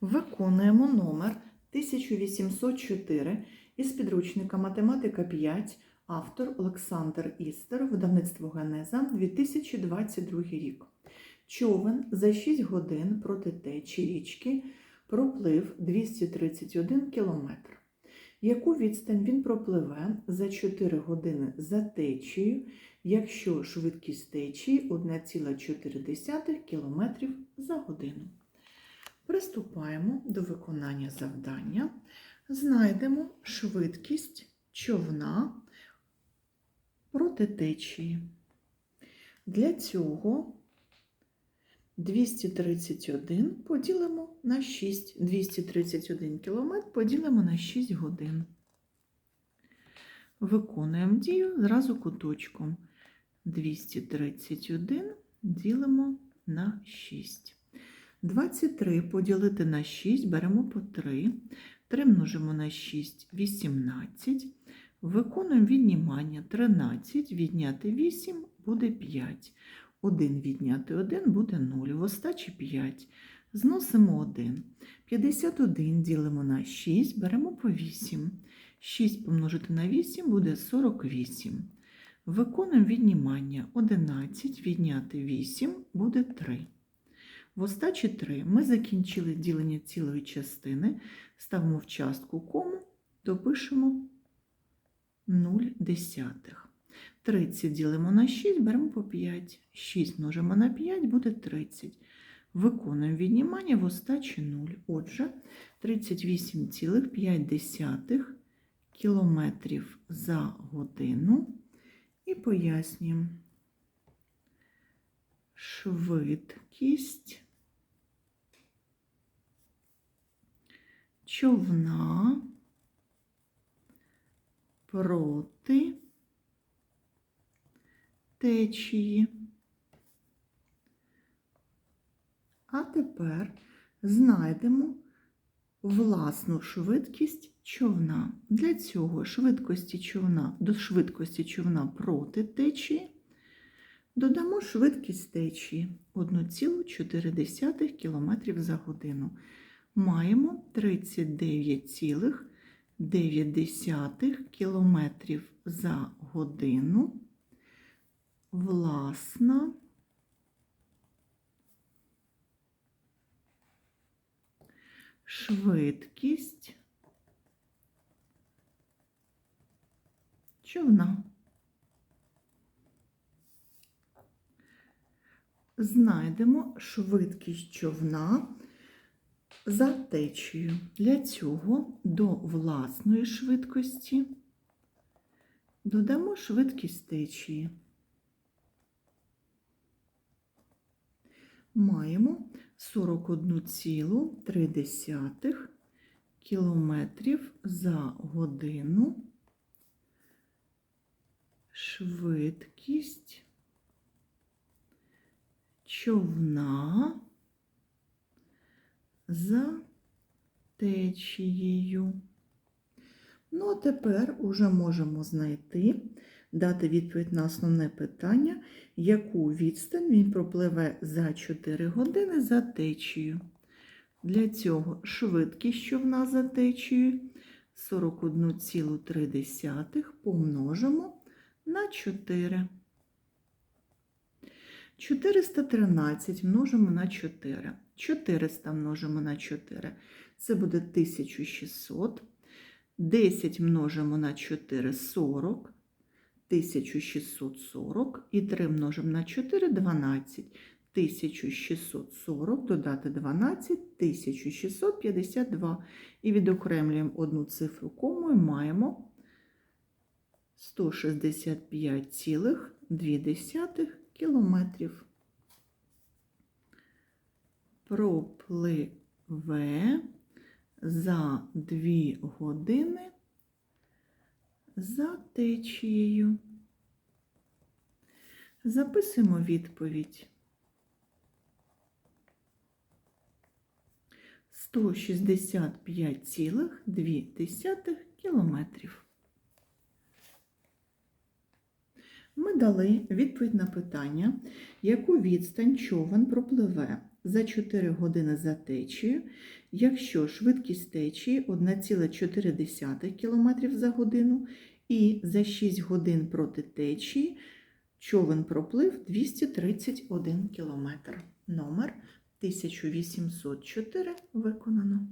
Виконуємо номер 1804 із підручника Математика 5, автор Олександр Істер, видавництво Генеза, 2022 рік. Човен за 6 годин проти течії річки проплив 231 кілометр. Яку відстань він пропливе за 4 години за течією, якщо швидкість течії 1,4 км за годину? Приступаємо до виконання завдання. Знайдемо швидкість човна проти течії. Для цього 231 поділимо на 6. 231 км поділимо на 6 годин. Виконуємо дію зразу куточком. 231 ділимо на 6. 23 поділити на 6 беремо по 3. 3 множимо на 6 18. Виконуємо віднімання 13, відняти 8 буде 5. 1 відняти 1 буде 0. В остачі 5. Зносимо 1. 51 ділимо на 6, беремо по 8. 6 помножити на 8 буде 48. Виконуємо віднімання 11, відняти 8 буде 3. В остачі 3 ми закінчили ділення цілої частини, ставимо в частку кому, допишемо 0 десятих. 30 ділимо на 6, беремо по 5. 6 множимо на 5 буде 30. Виконуємо віднімання в остачі 0. Отже, 38,5 кілометрів за годину. І пояснюємо швидкість човна проти течії. А тепер знайдемо власну швидкість човна. Для цього швидкості човна, до швидкості човна проти течії додамо швидкість течії 1,4 км за годину. Маємо 39,9 км за годину. Власна швидкість човна. Знайдемо швидкість човна за течією. Для цього до власної швидкості додамо швидкість течії. Маємо 41,3 кілометрів за годину. Швидкість човна за течією. Ну, а тепер уже можемо знайти, дати відповідь на основне питання, яку відстань він пропливе за 4 години за течією. Для цього швидкість човна за течією 41,3 помножимо на 4. 413 множимо на 4. 400 множимо на 4. Це буде 1600. 10 множимо на 4 40. 1640. І 3 множимо на 4 12. 1640 додати 12 1652. І відокремлюємо одну цифру комою, маємо 165,2 кілометрів. Пропливе за 2 години за течією. Записуємо відповідь. 165,2 кілометрів. Ми дали відповідь на питання, яку відстань човен пропливе за 4 години за течією, якщо швидкість течії 1,4 км за годину і за 6 годин проти течії човен проплив 231 км. Номер 1804 виконано.